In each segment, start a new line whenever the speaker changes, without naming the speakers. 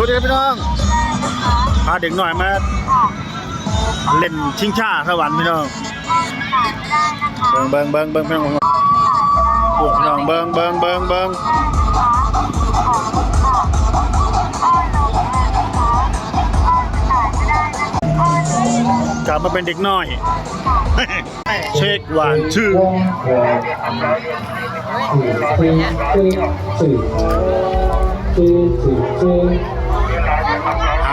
วัสดีครับพี่น้อง พาเด็กหน่อยมาเล่นชิงช้าสวรรค์พี่น้อง เบิงเบิงเบิงเบิงพี่น้องพวกพี่น้องเบิงเบิงเบิงเบิงกลับมาเป็นเด็กน้อย เช็ควันชื่อหา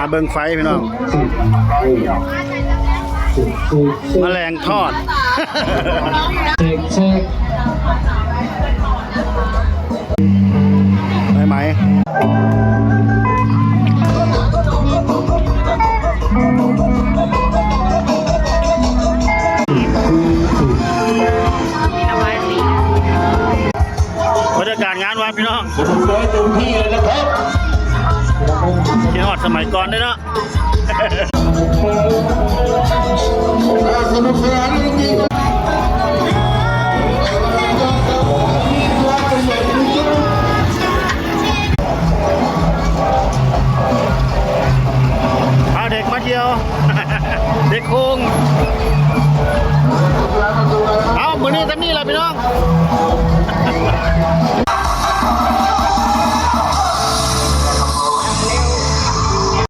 เบิงไฟพี่น้องแมลงทอดได้ไหมบรรยากาศงานวัดพี่น้องกินหอด สมัยก่อนด้วยเนาะเอาเด็กมาเที่ยว เด็กคงเอามือนี้จะมีอะไรพี่น้อง